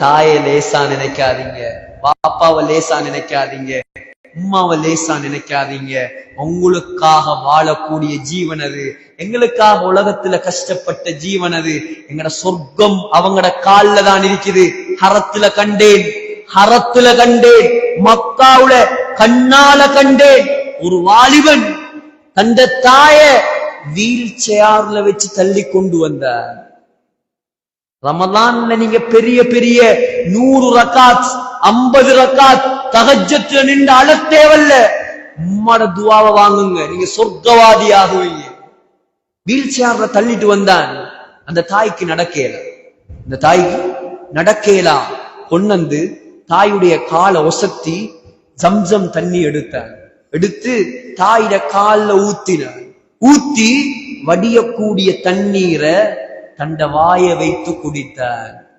தாயை லேசா நினைக்காதீங்க. பாப்பாவை லேசா நினைக்காதீங்க. உம்மாவை லேசா நினைக்காதீங்க. உங்களுக்காக வாழக்கூடிய ஜீவன் அது. எங்களுக்காக உலகத்துல கஷ்டப்பட்ட ஜீவன் அது. எங்கட சொர்க்கம் அவங்கட கால்ல தான் இருக்குது. ஹரத்துல கண்டேன். ஹரத்துல கண்டேன். மக்காவுல கண்ணால கண்டேன். ஒரு வாலிபன் தந்த தாய வீல் சேர்ல வச்சு தள்ளி கொண்டு வந்தார் ரமலான்ல நீங்க பெரிய பெரிய நூறு ரக்காத் ஐம்பது ரக்காத் தகஜத்துல நின்று அழ தேவல்ல உம்மோட துவாவை வாங்குங்க. நீங்க சொர்க்கவாதி ஆகுவீங்க வீல் சேர்ல தள்ளிட்டு வந்தான். அந்த தாய்க்கு நடக்கல? இந்த தாய்க்கு நடக்கலாம் கொன்னந்து தாயுடைய காலை ஒசத்தி ஜம்ஜம் தண்ணி எடுத்த எடுத்து தாயிட கால்ல ஊத்தின ஊத்தி வடியக்கூடிய தண்ணீரை கண்ட வாயை வைத்து குடித்தார்.